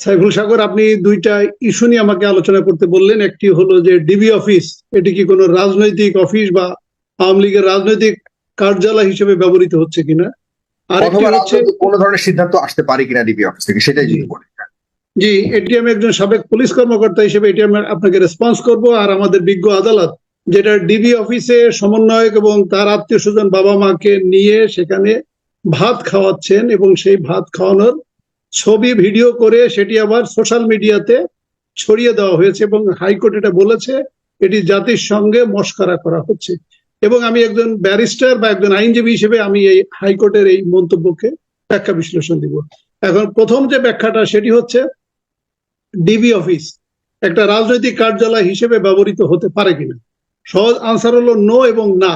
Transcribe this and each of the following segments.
সাইফুল সাগর আপনি দুইটা ইস্যু নিয়ে আমাকে আলোচনা করতে বললেন। একটি হলো যে ডিবি অফিস এটি কি কোনো রাজনৈতিক অফিস বা আওয়ামী লীগের রাজনৈতিক কার্যালয় হিসেবে ব্যবহৃত হচ্ছে কিনা? আর হচ্ছে কোনো ধরনের সিদ্ধান্ত আসতে পারে কিনা ডিবি অফিস থেকে সেটাই যদি বলি। জি এটি আমি একজন সাবেক পুলিশ কর্মকর্তা হিসেবে এটি আমি আপনাকে রেসপন্স করব আর আমাদের বিজ্ঞ আদালত যেটা ডিবি অফিসে সমন্বয়ক এবং তার আত্মীয় স্বজন বাবা মাকে নিয়ে সেখানে ভাত খাওয়াচ্ছেন এবং সেই ভাত খাওয়ানোর ছবি, ভিডিও করে সেটি আবার সোশ্যাল মিডিয়াতে ছড়িয়ে দেওয়া হয়েছে এবং হাইকোর্ট এটা বলেছে, এটি জাতির সঙ্গে মস্করা করা হচ্ছে। এবং আমি একজন ব্যারিস্টার বা একজন আইনজীবী হিসেবে আমি এই হাইকোর্টের এই মন্তব্যকে ব্যাখ্যা বিশ্লেষণ দিব। এখন প্রথম যে ব্যাখ্যাটা, সেটি হচ্ছে ডিবি অফিস একটা রাজনৈতিক কার্যালয় হিসেবে ব্যবহৃত হতে পারে কিনা। সহজ আনসার হলো নো এবং না।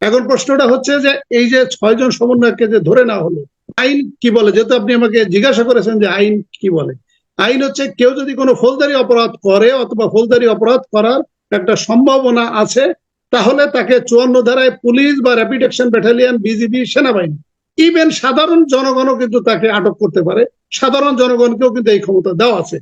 এখন প্রশ্নটা হচ্ছে যে, এই যে ছয়জন সমন্বয়কে যে ধরে নেওয়া হলো আইন কি বলে? যেহেতু আপনি আমাকে জিজ্ঞাসা করেছেন যে আইন কি বলে। আইন হচ্ছে কেউ যদি কোনো ফৌজদারি অপরাধ করে অথবা ফৌজদারি অপরাধ করার একটা সম্ভাবনা আছে, তাহলে তাকে চুয়ান্ন ধারায় পুলিশ বা র্যাপিড অ্যাকশন ব্যাটালিয়ন বিজিবি সেনাবাহিনী ইভেন সাধারণ জনগণও কিন্তু তাকে আটক করতে পারে। সাধারণ জনগণকেও কিন্তু এই ক্ষমতা দেওয়া আছে।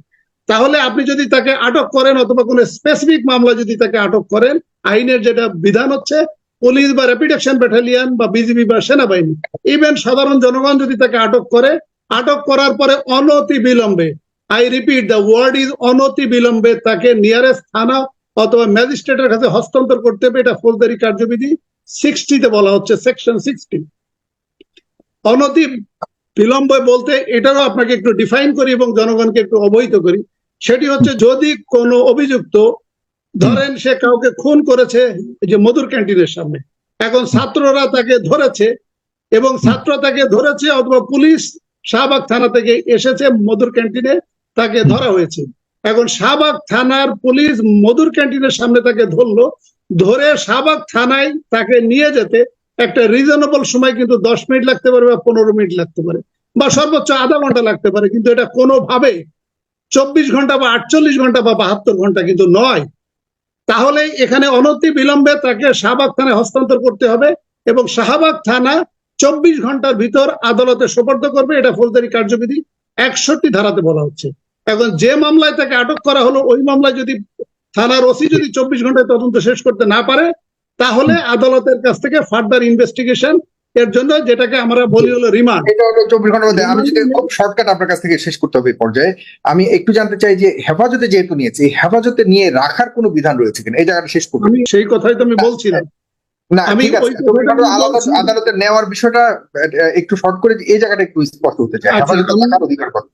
তাহলে আপনি যদি তাকে আটক করেন অথবা কোনো স্পেসিফিক মামলা যদি তাকে আটক করেন, আইনের যেটা বিধান হচ্ছে পুলিশ বা র্যাপিড অ্যাকশন ব্যাটালিয়ন বা বিজিবি বা সেনাবাহিনী ইভেন সাধারণ জনগণ যদি তাকে আটক করে, আটক করার পরে অনতি বিলম্বে I repeat the word is অনতি বিলম্বে তাকে নিয়ারেস্ট থানা অথবা ম্যাজিস্ট্রেটের কাছে হস্তান্তর করতে হবে। এটা ফৌজদারি কার্যবিধি সিক্সটিতে বলা হচ্ছে সেকশন সিক্সটি অনতি বিলম্বে বলতে এটারও আপনাকে একটু ডিফাইন করি এবং জনগণকে একটু অবহিত করি। সেটি হচ্ছে, যদি কোনো অভিযুক্ত ধরেন সে কাউকে খুন করেছে যে মধুর ক্যান্টিনের সামনে। এখন ছাত্ররা তাকে ধরেছে এবং ছাত্র তাকে ধরেছে অথবা পুলিশ শাহবাগ থানা থেকে এসেছে মধুর ক্যান্টিনে তাকে ধরা হয়েছে। এখন শাহবাগ থানার পুলিশ মধুর ক্যান্টিনের সামনে তাকে ধরলো, ধরে শাহবাগ থানায় তাকে নিয়ে যেতে একটা রিজনেবল সময় কিন্তু দশ মিনিট লাগতে পারে বা পনেরো মিনিট লাগতে পারে বা সর্বোচ্চ আধা ঘণ্টা লাগতে পারে, কিন্তু এটা কোনোভাবে চব্বিশ ঘণ্টা বা আটচল্লিশ ঘণ্টা বা বাহাত্তর ঘণ্টা কিন্তু নয়। তাহলে এখানে অনতি বিলম্বে তাকে শাহবাগ থানায় হস্তান্তর করতে হবে এবং শাহবাগ থানা চব্বিশ ঘণ্টার ভিতর আদালতে সোপর্দ করবে, এটা ফৌজদারি কার্যবিধি একষট্টি ধারাতে বলা হচ্ছে। এখন যে মামলায় তাকে আটক করা হলো, ওই মামলায় যদি থানার ওসি যদি চব্বিশ ঘন্টায় তদন্ত শেষ করতে না পারে, তাহলে আদালতের কাছ থেকে ফার্দার ইনভেস্টিগেশন এর জন্য যেটাকে আমরা বলি হলো রিমান্ড এটা হলো চব্বিশ ঘণ্টার মধ্যে। আমি যদি খুব শর্টকাট আপনার কাছ থেকে শেষ করতে হবে এই পর্যায়ে আমি একটু জানতে চাই যে হেফাজতে যেহেতু নিয়েছে এই হেফাজতে নিয়ে রাখার কোনো বিধান রয়েছে কিনা? এই জায়গাটা শেষ করতে আমি সেই কথাই তো আমি বলছিলাম। না আমি আদালত নেওয়ার বিষয়টা একটু শর্ট করে এই জায়গাটা একটু স্পষ্ট হতে চাই। আচ্ছা, হেফাজতে থাকার অধিকার কথা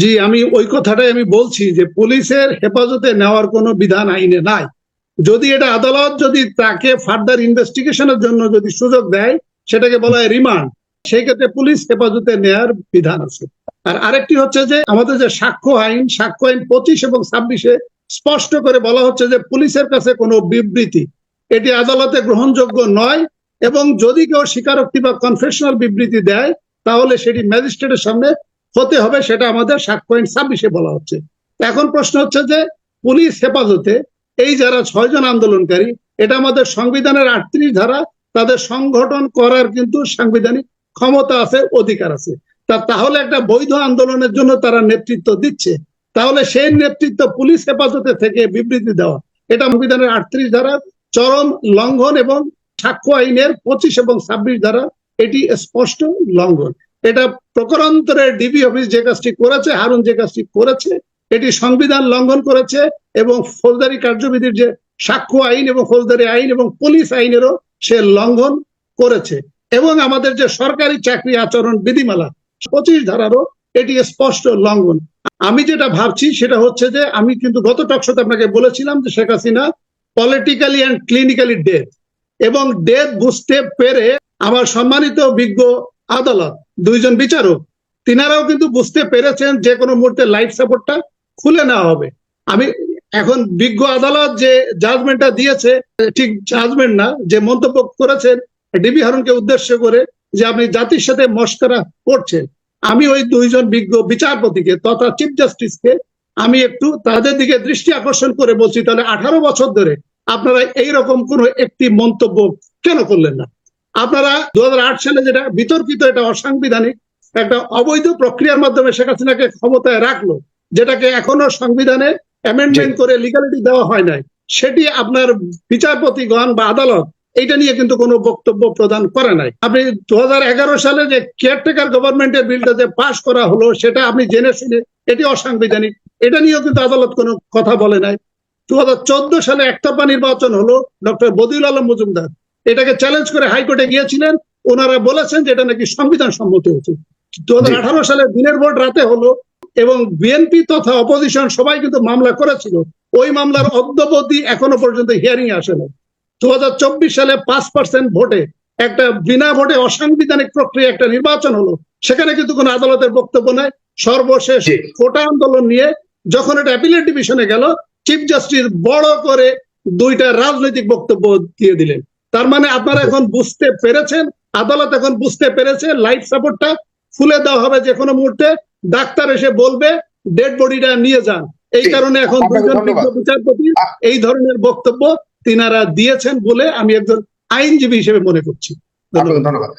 জি আমি ওই কথাটাই আমি বলছি যে পুলিশের হেফাজতে নেওয়ার কোনো বিধান আইনে নাই। যদি এটা আদালত যদি তাকে ফার্দার ইনভেস্টিগেশনের জন্য যদি সুযোগ দেয় সেটাকে বলা হয় রিমান্ড। সেই ক্ষেত্রে পুলিশ হেফাজতে নেওয়ার বিধান আছে। আর আরেকটি হচ্ছে যে, আমাদের যে সাক্ষ্য আইন সাক্ষ্য আইন পঁচিশ এবং ছাব্বিশে স্পষ্ট করে বলা হচ্ছে যে, পুলিশের কাছে কোনো বিবৃতি। এটি আদালতে গ্রহণযোগ্য নয় এবং যদি কেউ স্বীকারোক্তি বা কনফেশনাল বিবৃতি দেয়, তাহলে সেটি ম্যাজিস্ট্রেটের সামনে হতে হবে, সেটা আমাদের সাত পয়েন্ট ছাব্বিশে বলা হচ্ছে। এখন প্রশ্ন হচ্ছে যে, পুলিশ হেফাজতে এই যারা ছয়জন আন্দোলনকারী, এটা আমাদের সংবিধানের আটত্রিশ ধারা তাদের সংগঠন করার কিন্তু সাংবিধানিক ক্ষমতা আছে, অধিকার আছে। তা তাহলে একটা বৈধ আন্দোলনের জন্য তারা নেতৃত্ব দিচ্ছে। তাহলে সেই নেতৃত্ব পুলিশ হেফাজতে থেকে বিবৃতি দেওয়া। এটা সংবিধানের আটত্রিশ ধারা, চরম লঙ্ঘন এবং সাক্ষ্য আইনের পঁচিশ এবং ছাব্বিশ ধারা, এটি স্পষ্ট লঙ্ঘন। এটা প্রকরন্তরে ডিবি অফিস যে কাজটি করেছে, হারুন যে কাজটি করেছে, এটি সংবিধান লঙ্ঘন করেছে এবং ফৌজদারি কার্যবিধির যে সাক্ষ্য আইন এবং ফৌজদারি আইন এবং পুলিশ আইনেরও সে লঙ্ঘন করেছে। এবং আমাদের যে সরকারি চাকরি আচরণ বিধিমালা, পঁচিশ ধারারও এটি স্পষ্ট লঙ্ঘন। আমি যেটা ভাবছি সেটা হচ্ছে যে, আমি কিন্তু গত টকশোতে আপনাকে বলেছিলাম যে Sheikh Hasina politically and clinically death এবং ডেথ বুঝতে পেরে আমার সম্মানিত বিজ্ঞ আদালত, দুইজন বিচারক, তিনারাও কিন্তু বুঝতে পেরেছেন যে কোনো মুহূর্তে লাইফ সাপোর্টটা খুলে নেওয়া হবে। আমি এখন বিজ্ঞ আদালত যে জাজমেন্টটা দিয়েছে, ঠিক জাজমেন্ট না, যে মন্তব্য করেছেন ডিবি হারুনকে উদ্দেশ্য করে যে আপনি জাতির সাথে মস্করা করছেন। আমি ওই দুইজন বিজ্ঞ বিচারপতিকে তথা চিফ জাস্টিসকে আমি একটু তাদের দিকে দৃষ্টি আকর্ষণ করে বলছি, তাহলে আঠারো বছর ধরে আপনারা এইরকম কোন একটি মন্তব্য কেন করলেন না? আপনারা দু হাজার আট সালে যেটা বিতর্কিত এটা অসাংবিধানিক একটা অবৈধ প্রক্রিয়ার মাধ্যমে শেখ হাসিনাকে ক্ষমতায় রাখল, যেটাকে এখনও সংবিধানে অ্যামেন্ডমেন্ট করে লিগালিটি দেওয়া হয় নাই। সেটি আপনার বিচারপতিগণ বা আদালত এটা নিয়ে কিন্তু কোনো বক্তব্য প্রদান করে নাই। আপনি দু সালে যে কেয়ারটেকার গভর্নমেন্টের বিলটা যে পাশ করা হলো সেটা আপনি জেনে শুনে এটি অসাংবিধানিক। এটা নিয়েও কিন্তু আদালত কোনো কথা বলে নাই। দু হাজার চোদ্দ সালে একতরফা নির্বাচন হলো ডক্টর বদিউল আলম মজুমদার। এটাকে চ্যালেঞ্জ করে হাইকোর্টে গিয়েছিলেন। ওনারা বলেছেন যে এটা নাকি সংবিধান সম্মত হয়েছে দু হাজার আঠারো সালে দিনের ভোট রাতে হলো। এবং বিএনপি তথা অপোজিশন সবাই কিন্তু মামলা করেছিল। ওই মামলার অদ্যবধি এখনও পর্যন্ত হিয়ারিং আসে না দু সালে পাঁচ পার্সেন্ট ভোটে একটা বিনা ভোটে অসাংবিধানিক প্রক্রিয়া একটা নির্বাচন হলো সেখানে কিন্তু কোনো আদালতের বক্তব্য নাই। সর্বশেষ। কোটা আন্দোলন নিয়ে যখন এটা অ্যাপিলেট ডিভিশনে গেল চিফ জাস্টিস বড় করে দুইটা রাজনৈতিক বক্তব্য দিয়ে দিলেন। তার মানে আপনারা এখন বুঝতে পেরেছেন আদালত এখন বুঝতে পেরেছে লাইফ সাপোর্টটা খুলে দেওয়া হবে যে কোনো মুহূর্তে। ডাক্তার এসে বলবে ডেড বডিটা নিয়ে যান। এই কারণে এখন দুজন বিচারপতি এই ধরনের বক্তব্য তিনারা দিয়েছেন বলে আমি একজন আইনজীবী হিসেবে মনে করছি। ধন্যবাদ। ধন্যবাদ।